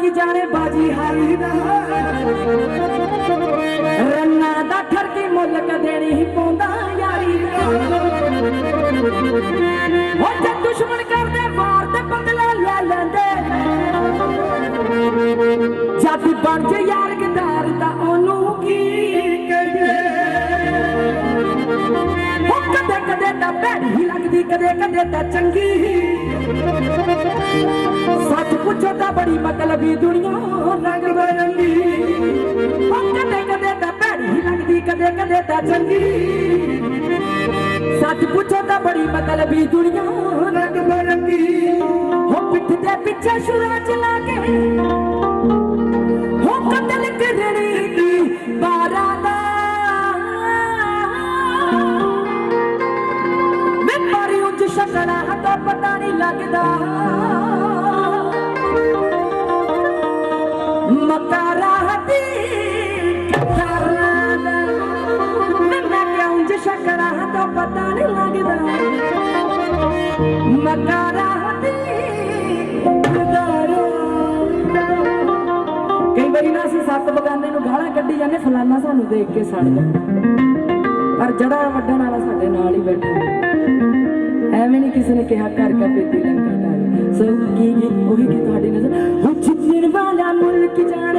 ਕੀ ਜਾਣੇ ਬਾਜੀ ਹਾਰੀ ਦਾ? ਰੰਨਾ ਦਾ ਠਰਕੀ ਮੁੱਲ ਕਦੇ ਨਹੀਂ ਪਾਉਂਦਾ ਯਾਰੀ ਦਾ। ਹੋ ਜੇ ਦੁਸ਼ਮਣ ਕਰਦੇ, ਵਾਰ ਤੇ ਬਦਲਾ ਲੈ ਲੈਂਦੇ। ਜਦ ਬਣ ਜੇ ਯਾਰ ਗਦਾਰ ਤਾਂ ਉਹਨੂੰ ਕੀ ਕਹੀਏ? ਹੋ ਕਦੇ ਕਦੇ ਤਾਂ ਭੈੜੀ ਲੱਗਦੀ ਕਦੇ ਕਦੇ ਤਾਂ ਚੰਗੀ। ਸੱਚ ਪੁੱਛੋ ਤਾਂ ਬੜੀ ਮਤਲਬੀ ਦੁਨੀਆ ਰੰਗ ਬਰੰਗੀ। ਕਦੇ ਕਦੇ ਤਾਂ ਭੈੜੀ ਲੱਗਦੀ, ਕਦੇ ਕਦੇ ਤਾਂ ਚੰਗੀ। ਸੱਚ ਪੁੱਛੋ ਤਾਂ ਬੜੀ ਮਤਲਬੀ ਦੁਨੀਆ ਰੰਗ ਬਰੰਗੀ। ਹੋ ਪਿੱਠ ਦੇ ਪਿੱਛੇ ਸ਼ੁਰਾ ਚਲਾ ਕੇ ਨਹੀਂ ਲੱਗਦਾ ਮਕਾਰਾ ਹੱਦੀ ਕਰਾਦਾ ਮੈਂ ਕਿਹਾ ਉੱਚ ਸ਼ਕਲਾਂ ਤੋਂ ਪਤਾ ਨਹੀਂ ਲੱਗਦਾ ਮਕਾਰਾ ਹੱਦੀ ਕਈ ਵਾਰੀ ਨਾ ਅਸੀਂ ਸੱਤ ਬਗਾਨੇ ਨੂੰ ਗਾਲਾਂ ਕੱਢੀ ਜਾਂਦੇ ਫਲਾਨਾ ਸਾਨੂੰ ਦੇਖ ਕੇ ਸੜਦਾ ਪਰ ਜੜਾ ਵੱਢਣ ਵਾਲਾ ਸਾਡੇ ਨਾਲ ਹੀ ਬੈਠਾ ਐਵੇਂ ਨਹੀਂ ਕਿਸੇ ਨੇ ਕਿਹਾ, ਘਰ ਕਾ ਪੇਤੀ ਲੰਕਾ ਡਾਲ ਸੋ ਕੀ ਕੀ ਉਹੀ ਕੀ ਤੁਹਾਡੀ ਨਜ਼ਰ? ਉਹ ਜਿੱਤਣ ਵਾਲਾ ਮੁਲਕ ਜਾਣੇ।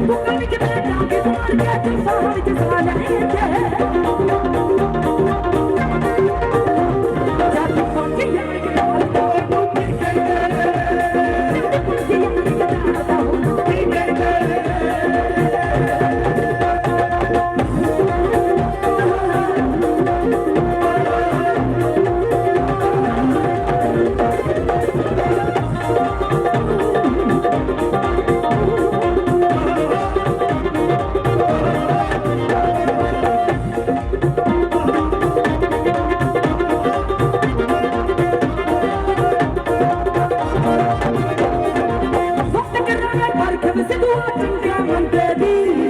ਮਾਰ ਕੇ ਬੁੱਕਲ ਕਿਤੇ ਜਾ ਕੇ ਮਾਰ ਕੇ ਤੂੰ ਸਾਹਰ ਚ ਚੰਗੇ ਮੰਦੇ ਦੀ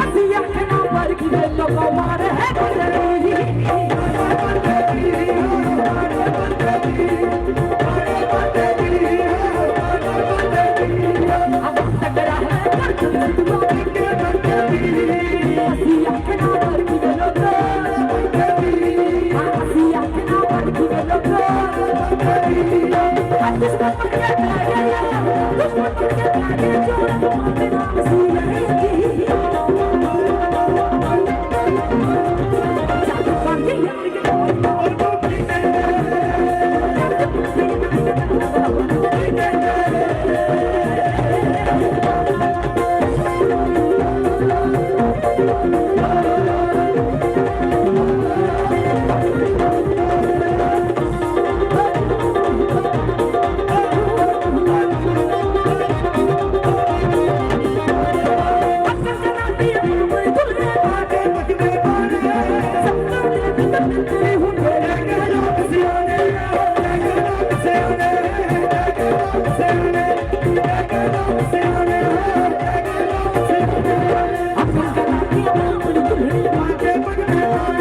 ਅਸੀਂ ਅੱਖਾਂ ਪਰਖ ਦੇ ਲੋਕੋ ਮਾਰ ਹੈ ਬੰਦਰੀ ਵਕਤ ਕਰਾਂਗੇ ਪਰਖ ਵਿੱਚ ਦੁਆ Thank.